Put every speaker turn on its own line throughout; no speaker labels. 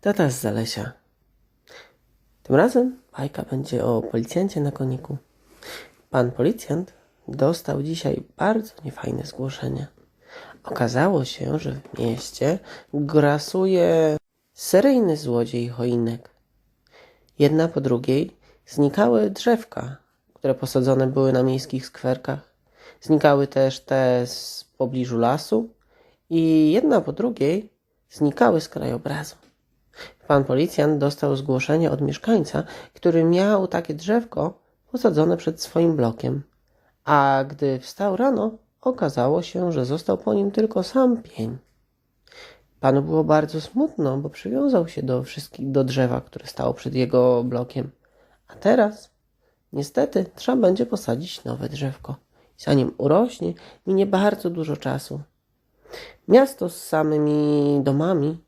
Tata z Zalesia. Tym razem bajka będzie o policjancie na koniku. Pan policjant dostał dzisiaj bardzo niefajne zgłoszenie. Okazało się, że w mieście grasuje seryjny złodziej choinek. Jedna po drugiej znikały drzewka, które posadzone były na miejskich skwerkach. Znikały też te z pobliżu lasu i jedna po drugiej znikały z krajobrazu. Pan policjant dostał zgłoszenie od mieszkańca, który miał takie drzewko posadzone przed swoim blokiem. A gdy wstał rano, okazało się, że został po nim tylko sam pień. Panu było bardzo smutno, bo przywiązał się do wszystkich do drzewa, które stało przed jego blokiem. A teraz, niestety, trzeba będzie posadzić nowe drzewko. Zanim urośnie, minie bardzo dużo czasu. Miasto z samymi domami,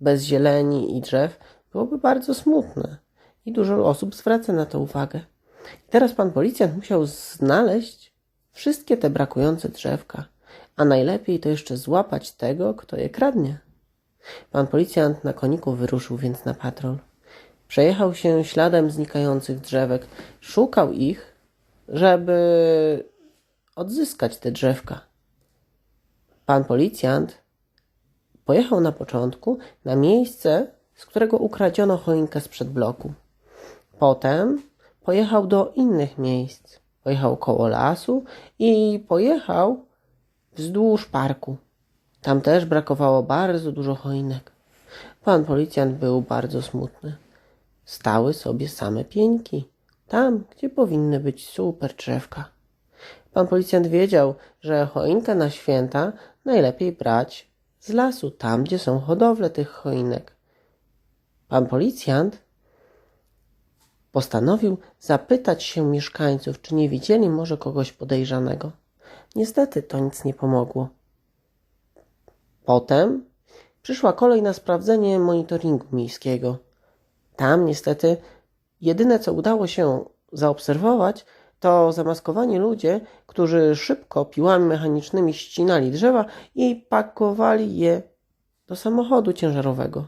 bez zieleni i drzew, byłoby bardzo smutne i dużo osób zwraca na to uwagę. I teraz pan policjant musiał znaleźć wszystkie te brakujące drzewka, a najlepiej to jeszcze złapać tego, kto je kradnie. Pan policjant na koniku wyruszył więc na patrol. Przejechał się śladem znikających drzewek, szukał ich, żeby odzyskać te drzewka. Pan policjant pojechał na początku na miejsce, z którego ukradziono choinkę sprzed bloku. Potem pojechał do innych miejsc. Pojechał koło lasu i pojechał wzdłuż parku. Tam też brakowało bardzo dużo choinek. Pan policjant był bardzo smutny. Stały sobie same pieńki, tam, gdzie powinny być super drzewka. Pan policjant wiedział, że choinkę na święta najlepiej brać z lasu, tam, gdzie są hodowle tych choinek. Pan policjant postanowił zapytać się mieszkańców, czy nie widzieli może kogoś podejrzanego. Niestety to nic nie pomogło. Potem przyszła kolej na sprawdzenie monitoringu miejskiego. Tam niestety jedyne co udało się zaobserwować, to zamaskowani ludzie, którzy szybko piłami mechanicznymi ścinali drzewa i pakowali je do samochodu ciężarowego,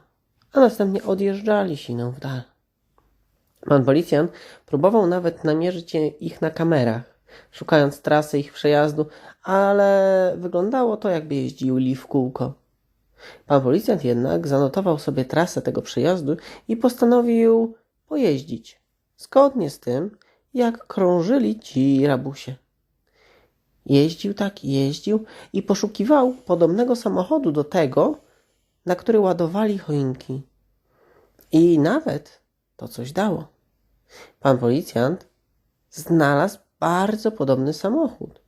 a następnie odjeżdżali siną w dal. Pan policjant próbował nawet namierzyć ich na kamerach, szukając trasy ich przejazdu, ale wyglądało to, jakby jeździli w kółko. Pan policjant jednak zanotował sobie trasę tego przejazdu i postanowił pojeździć, zgodnie z tym, jak krążyli ci rabusie. Jeździł tak, jeździł i poszukiwał podobnego samochodu do tego, na który ładowali choinki. I nawet to coś dało. Pan policjant znalazł bardzo podobny samochód.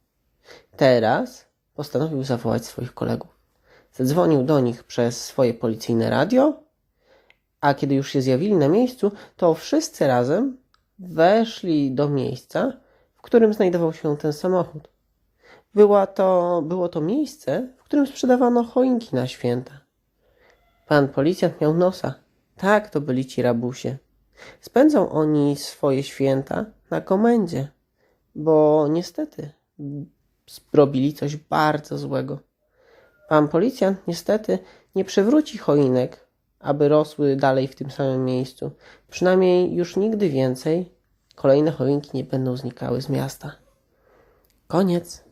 Teraz postanowił zawołać swoich kolegów. Zadzwonił do nich przez swoje policyjne radio, a kiedy już się zjawili na miejscu, to wszyscy razem weszli do miejsca, w którym znajdował się ten samochód. Była to, było to miejsce, w którym sprzedawano choinki na święta. Pan policjant miał nosa. Tak, to byli ci rabusie. Spędzą oni swoje święta na komendzie, bo niestety zrobili coś bardzo złego. Pan policjant niestety nie przywróci choinek, aby rosły dalej w tym samym miejscu. Przynajmniej już nigdy więcej kolejne choinki nie będą znikały z miasta. Koniec.